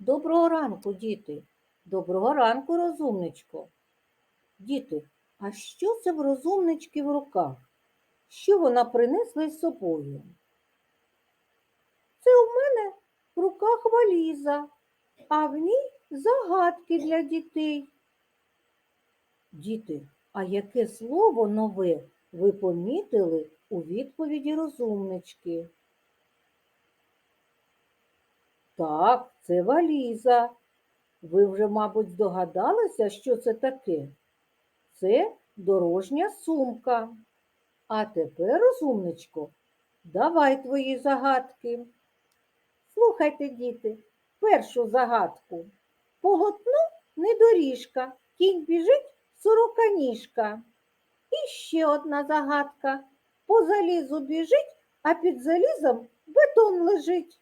Доброго ранку, діти. Доброго ранку, розумничко. Діти, а що це в розумнички в руках? Що вона принесла з собою? Це у мене в руках валіза, а в ній загадки для дітей. Діти, а яке слово нове ви помітили у відповіді розумнички? Так, це валіза. Ви вже, мабуть, здогадалися, що це таке? Це дорожня сумка. А тепер, розумничко, давай твої загадки. Слухайте, діти, першу загадку. Полотно не доріжка, кінь біжить сороканіжка. І ще одна загадка. По залізу біжить, а під залізом бетон лежить.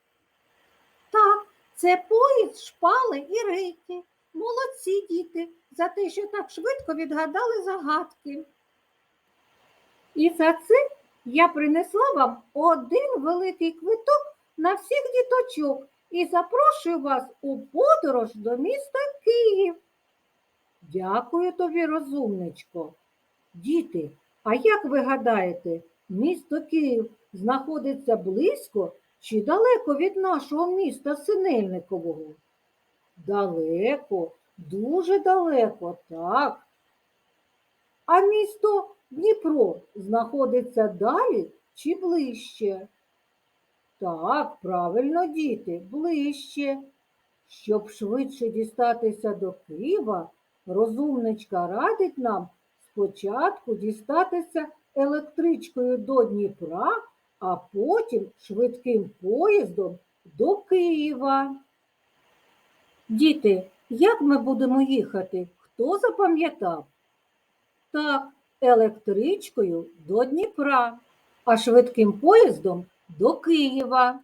Так, це поїзд, шпали і рейки. Молодці діти за те, що так швидко відгадали загадки. І за це я принесла вам один великий квиток на всіх діточок і запрошую вас у подорож до міста Київ. Дякую тобі, розумничко. Діти, а як ви гадаєте, місто Київ знаходиться близько чи далеко від нашого міста Синельникового? Далеко, дуже далеко, так. А місто Дніпро знаходиться далі чи ближче? Так, правильно, діти, ближче. Щоб швидше дістатися до Києва, розумничка радить нам спочатку дістатися електричкою до Дніпра, а потім швидким поїздом до Києва. Діти, як ми будемо їхати? Хто запам'ятав? Так, електричкою до Дніпра, а швидким поїздом до Києва.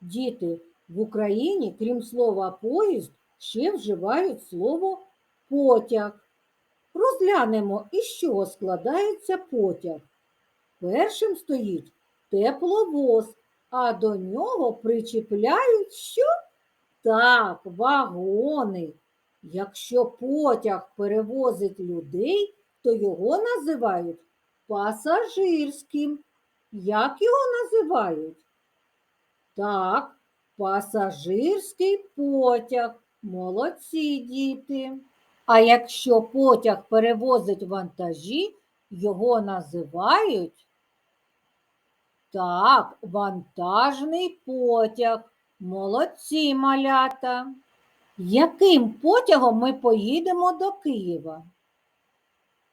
Діти, в Україні, крім слова поїзд, ще вживають слово потяг. Розглянемо, із чого складається потяг. Першим стоїть тепловоз, а до нього причіпляють що? Так, вагони. Якщо потяг перевозить людей, то його називають пасажирським. Як його називають? Так, пасажирський потяг. Молодці діти. А якщо потяг перевозить вантажі, його називають так, вантажний потяг. Молодці малята. Яким потягом ми поїдемо до Києва?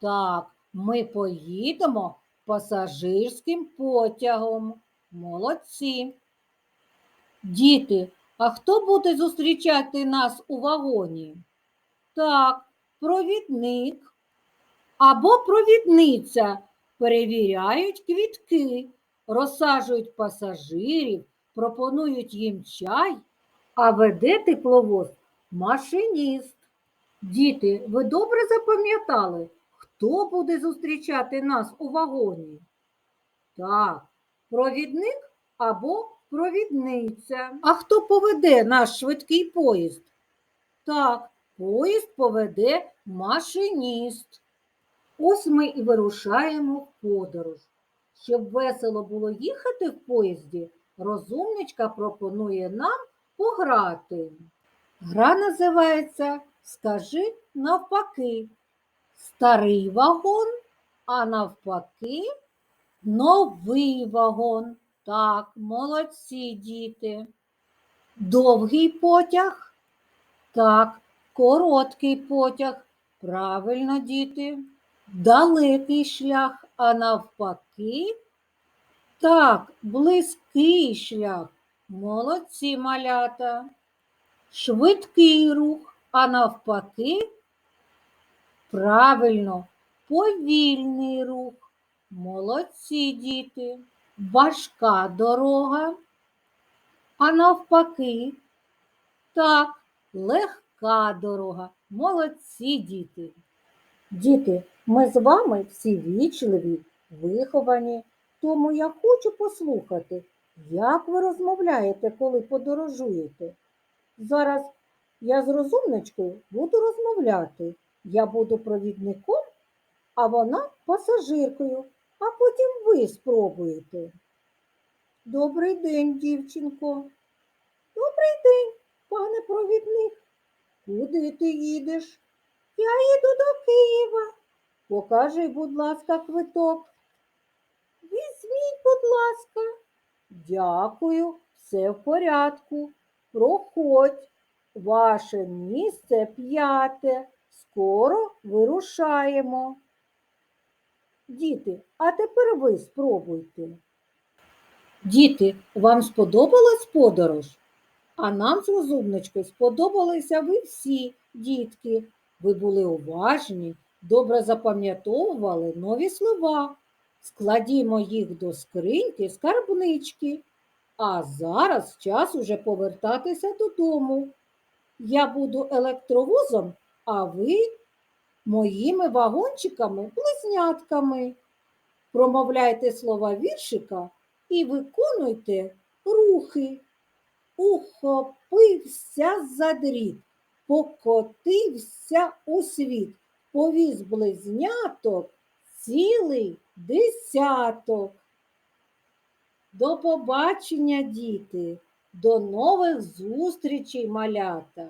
Так, ми поїдемо пасажирським потягом. Молодці. Діти, а хто буде зустрічати нас у вагоні? Так, провідник або провідниця перевіряють квітки, розсаджують пасажирів, пропонують їм чай, а веде тепловоз машиніст. Діти, ви добре запам'ятали, хто буде зустрічати нас у вагоні? Так, провідник або провідниця. А хто поведе наш швидкий поїзд? Так, поїзд поведе машиніст. Ось ми і вирушаємо в подорож. Щоб весело було їхати в поїзді, розумничка пропонує нам пограти. Гра називається Скажи навпаки. Старий вагон, а навпаки новий вагон. Так, молодці діти. Довгий потяг. Так, короткий потяг. Правильно, діти. Далекий шлях, а навпаки. Так, близький шлях. Молодці малята. Швидкий рух, а навпаки. Правильно, повільний рух. Молодці діти. Важка дорога, а навпаки. Так, легка дорога. Молодці діти. Діти, ми з вами всі вічливі, виховані, тому я хочу послухати, як ви розмовляєте, коли подорожуєте. Зараз Я з розумничкою буду розмовляти. Я буду провідником, а вона пасажиркою, а потім ви спробуєте. Добрий день, дівчинко. Добрий день, пане провідник. Куди ти їдеш? Я їду до Києва. Покажи, будь ласка, квиток. Візьміть, будь ласка. Дякую, все в порядку. Проходь. Ваше місце п'яте. Скоро вирушаємо. Діти, а тепер ви спробуйте. Діти, вам сподобалась подорож? А нам з розумничкою сподобалися ви всі, дітки. Ви були уважні, добре запам'ятовували нові слова. Складімо їх до скриньки скарбнички. А зараз час уже повертатися додому. Я буду електровозом, а ви моїми вагончиками, близнятками. Промовляйте слова віршика і виконуйте рухи. Ухопився за дріт, покотився у світ, повіз близняток цілий десяток. До побачення, діти, до нових зустрічей, малята!